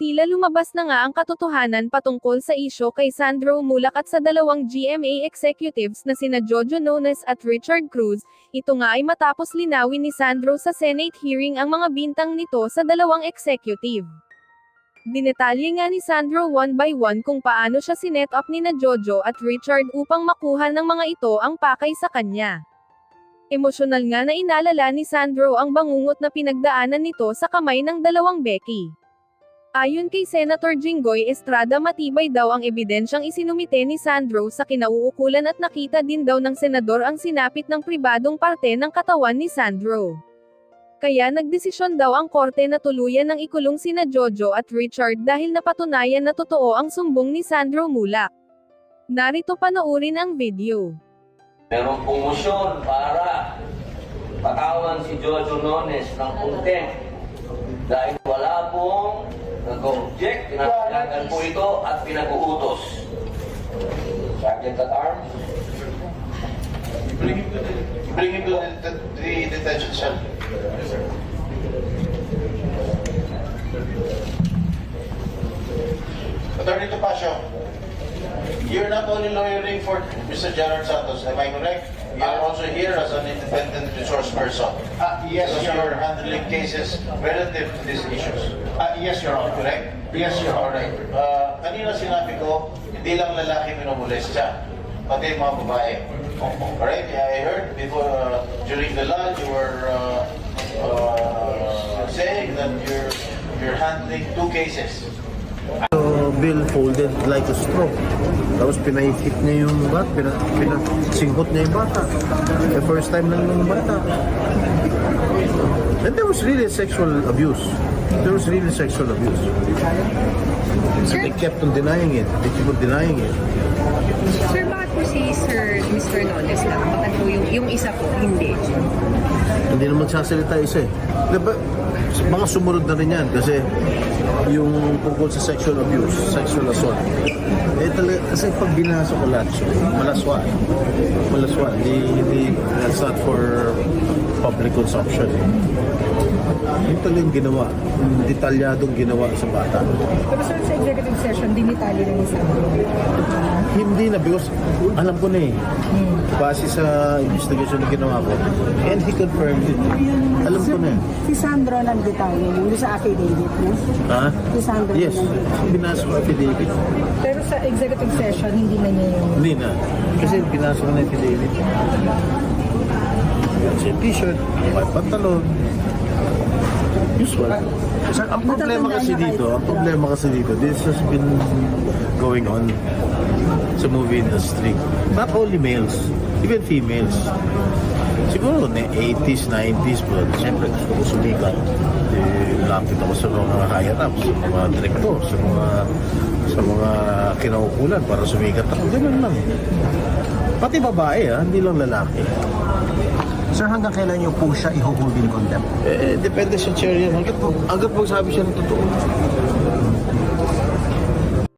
Tila lumabas na nga ang katotohanan patungkol sa isyo kay Sandro Mulak at sa dalawang GMA executives na sina Jojo Nones at Richard Cruz, ito nga ay matapos linawin ni Sandro sa Senate hearing ang mga bintang nito sa dalawang executive. Dinetalye nga ni Sandro one by one kung paano siya sinet up ni na Jojo at Richard upang makuha ng mga ito ang pakay sa kanya. Emosyonal nga na inalala ni Sandro ang bangungot na pinagdaanan nito sa kamay ng dalawang Becky. Ayon kay Senator Jinggoy Estrada matibay daw ang ebidensyang isinumite ni Sandro sa kinauukulan at nakita din daw ng senador ang sinapit ng pribadong parte ng katawan ni Sandro. Kaya nagdesisyon daw ang korte na tuluyan ng ikulong sina Jojo at Richard dahil napatunayan na totoo ang sumbong ni Sandro Mulak. Narito panoorin ang video. Merong pumosyon para patawan si Jojo Nones ng contempt dahil nag-object, pinapinagan po ito at pinag-uutos. Sergeant at arms, Bring him to the, bring him to the, the, the detention cell. Attorney you're not only lawyering for Mr. Gerard Santos, am I correct? You are also here as an independent resource person. Uh, yes, Because Your you're handling cases relative to these issues. Uh, yes, Your Honor. Correct? Yes, Your Honor. Alright. Uh, kanina sinabi ko, hindi lang lalaki minumulestya, pati mga babae. Alright? I heard before, uh, during the lunch, you were uh, uh, saying that you're, you're handling two cases. Bill folded like a straw. Tapos pinaikit niya yung bat, pina, pinasingkot niya yung bata. The first time lang ng bata. And there was really sexual abuse. There was really sexual abuse. So they kept on denying it. They keep on denying it. Sir, bakit po si Sir Mr. Nones lang? Bakit po yung, yung isa po, hindi? Hindi naman magsasalita isa eh. Diba, mga sumunod na rin yan kasi yung tungkol sa sexual abuse, sexual assault. Eh talaga, kasi pag binasa ko lahat siya, malaswa. eh. Malaswa. Hindi, hindi, that's not for public consumption. Yung talagang ginawa, yung detalyadong ginawa sa bata. Pero sir, sa executive session, dinitali rin isa. Hindi na, because alam ko na eh. Base sa investigation na ginawa ko. And he confirmed it. Alam ko na eh. Si Sandro nag-detalye yung sa affidavit niya. Ha? Si Sandro Yes. Binasa ko affidavit. Pero sa executive session, hindi na niya yung... Hindi na. Kasi binasa ko na affidavit. Siya t-shirt, may pantalon. Usual. Sir, ang problema kasi dito, ang problema kasi dito, this has been going on sa movie industry. Not only males, even females. Siguro na 80s, 90s, but siyempre gusto ko sumikat. Eh, lapit ako sa mga higher ups, sa mga director, sa mga sa mga kinaukulan para sumikat ako. Ganun lang. Pati babae, ah, hindi lang lalaki. Sir, hanggang kailan niyo po siya i-hold in contempt? Eh, depende sa chair yan. Hanggat, hanggat magsabi siya ng totoo.